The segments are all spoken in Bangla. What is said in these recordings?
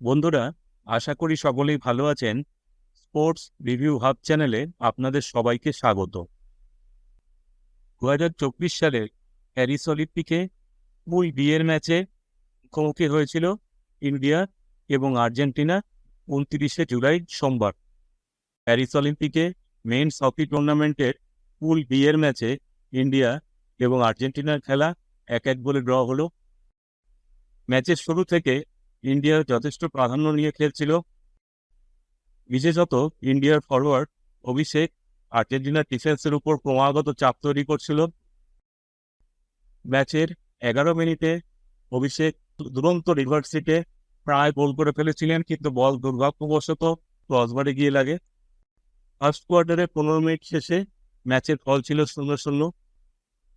বন্ধুরা, আশা করি সকলেই ভালো আছেন। স্পোর্টস রিভিউ হাব চ্যানেলে আপনাদের সবাইকে স্বাগত। দু হাজার চব্বিশ সালের প্যারিস অলিম্পিকে মূল বিয়ের ম্যাচে মুখোমুখি হয়েছিল ইন্ডিয়া এবং আর্জেন্টিনা উনত্রিশে জুলাই সোমবার। প্যারিস অলিম্পিকে মেন্স হকি টুর্নামেন্টের পুল বিয়ের ম্যাচে ইন্ডিয়া এবং আর্জেন্টিনার খেলা এক এক বলে ড্র হলো। ম্যাচের শুরু থেকে ইন্ডিয়া যথেষ্ট প্রাধান্য নিয়ে খেলছিল। বিশেষত ইন্ডিয়ার ফরওয়ার্ড অভিষেক, আর্জেন্টিনার ডিফেন্সের উপর ক্রমাগত চাপ তৈরি করছিল। ম্যাচের এগারো মিনিটে অভিষেক দুরন্ত রিভার্সিটে প্রায় গোল করে ফেলেছিলেন, কিন্তু বল দুর্ভাগ্যবশত ক্রসবারে গিয়ে লাগে। ফার্স্ট কোয়ার্টারে পনেরো মিনিট শেষে ম্যাচের ফল ছিল শূন্য শূন্য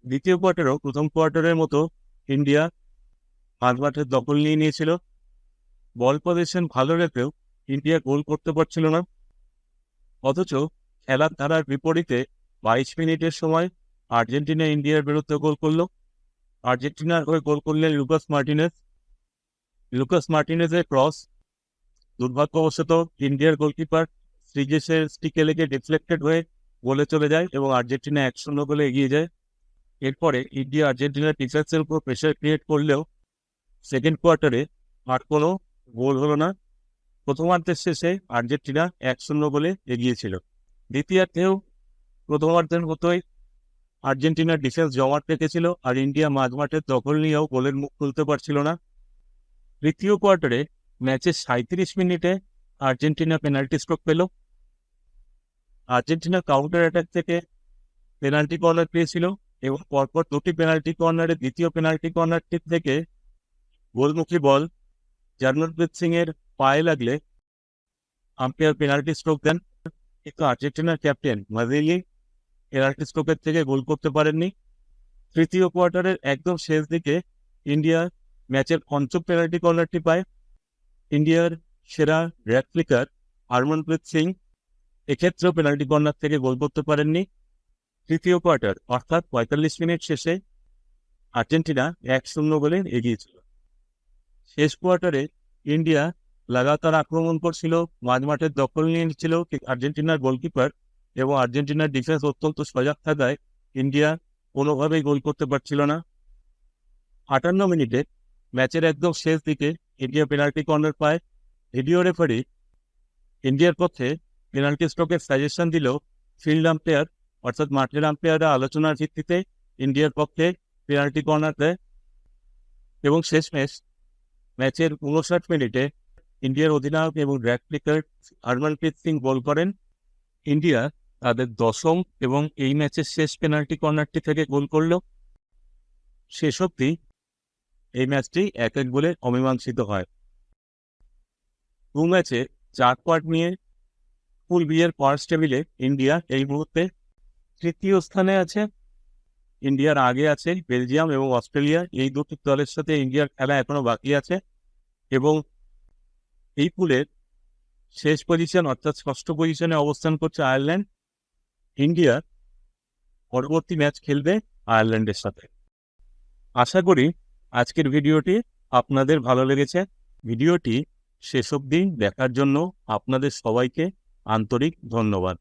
দ্বিতীয় কোয়ার্টারেও প্রথম কোয়ার্টারের মতো ইন্ডিয়া মাঠমাঠের দখল নিয়ে নিয়েছিল। বল পজিশন ভালো রেখেও ইন্ডিয়া গোল করতে পারছিল না। অথচ খেলার ধারার বিপরীতে বাইশ মিনিটের সময় আর্জেন্টিনা ইন্ডিয়ার বিরুদ্ধে গোল করল। আর্জেন্টিনার হয়ে গোল করলেন লুকাস মার্টিনেস। লুকাস মার্টিনেসের ক্রস দুর্ভাগ্যবশত ইন্ডিয়ার গোলকিপার শ্রীজেশের স্টিকে লেগে ডিফ্লেক্টেড হয়ে গোলে চলে যায় এবং আর্জেন্টিনা এক শূন্য গোলে এগিয়ে যায়। এরপরে ইন্ডিয়া আর্জেন্টিনার ডিফেন্সের উপর প্রেশার ক্রিয়েট করলেও সেকেন্ড কোয়ার্টারে আর কোনো গোল হলো না। প্রথমার্ধের শেষে আর্জেন্টিনা এক শূন্য গোলে এগিয়েছিল। দ্বিতীয়ার্ধেও প্রথমার্ধের মতোই আর্জেন্টিনার ডিফেন্স জমাট রেখেছিল আর ইন্ডিয়া মাঝমাঠের দখল নিয়েও গোলের মুখ খুলতে পারছিল না। তৃতীয় কোয়ার্টারে ম্যাচের সাঁত্রিশ মিনিটে আর্জেন্টিনা পেনাল্টি স্ট্রোক পেল। আর্জেন্টিনা কাউন্টার অ্যাটাক থেকে পেনাল্টি কর্নার পেয়েছিল এবং পরপর দুটি পেনাল্টি কর্নারে দ্বিতীয় পেনাল্টি কর্নারটি থেকে গোলমুখী বল জার্নলপ্রীত সিং এর পায়ে লাগলে আম্পায়ার পেনাল্টি স্ট্রোক দেন। কিন্তু আর্জেন্টিনার ক্যাপ্টেন মাজিলি পেনাল্টি স্ট্রোকের থেকে গোল করতে পারেননি। তৃতীয় কোয়ার্টারের একদম শেষ দিকে ইন্ডিয়া ম্যাচের পঞ্চম পেনাল্টি কর্নারটি পায়। ইন্ডিয়ার সেরা র্যাক ফ্লিকার হরমনপ্রীত সিং এক্ষেত্রেও পেনাল্টি কর্নার থেকে গোল করতে পারেননি। তৃতীয় কোয়ার্টার অর্থাৎ পঁয়তাল্লিশ মিনিট শেষে আর্জেন্টিনা এক শূন্য গোলে এগিয়েছিল শেষ কোয়ার্টারে ইন্ডিয়া লাগাতার আক্রমণ করছিল মাঝমাঠের দখল নিয়ে নিচ্ছিল আর্জেন্টিনার গোলকিপার এবং আর্জেন্টিনার ডিফেন্স অত্যন্ত সজাগ থাকায় ইন্ডিয়া কোনোভাবেই গোল করতে পারছিল না। আটান্ন মিনিটে ম্যাচের একদম শেষ দিকে ইন্ডিয়া পেনাল্টি কর্নার পায়। ভিডিও রেফারি ইন্ডিয়ার পক্ষে পেনাল্টি স্ট্রোকের সাজেশন দিলেও ফিল্ড আম্পায়ার, অর্থাৎ মাঠের আম্পায়াররা আলোচনার ভিত্তিতে ইন্ডিয়ার পক্ষে পেনাল্টি কর্নার দেয়। এবং শেষমেশ ম্যাচের উনষাট মিনিটে ইন্ডিয়ার অধিনায়ক এবং ড্র্যাক প্লেকার হরমনপ্রীত সিং গোল করেন, ইন্ডিয়া তাদের দশম এবং এই ম্যাচের শেষ পেনাল্টি কর্নারটি থেকে গোল করল। শেষ অবধি এই ম্যাচটি এক এক গোলে অমীমাংসিত হয়। দু ম্যাচে চার পয়েন্ট নিয়ে ফুল বিয়ের পার্স টেবিলে ইন্ডিয়া এই মুহূর্তে তৃতীয় স্থানে আছে। ইন্ডিয়ার আগে আছে, বেলজিয়াম এবং অস্ট্রেলিয়া, এই দুটি দলের সাথে ইন্ডিয়ার খেলা এখনও বাকি আছে এবং এই পুলের শেষ পজিশন অর্থাৎ ষষ্ঠ পজিশনে অবস্থান করছে আয়ারল্যান্ড। ইন্ডিয়া পরবর্তী ম্যাচ খেলবে আয়ারল্যান্ডের সাথে। আশা করি আজকের ভিডিওটি আপনাদের ভালো লেগেছে। ভিডিওটি শেষ অবধি দেখার জন্য আপনাদের সবাইকে আন্তরিক ধন্যবাদ।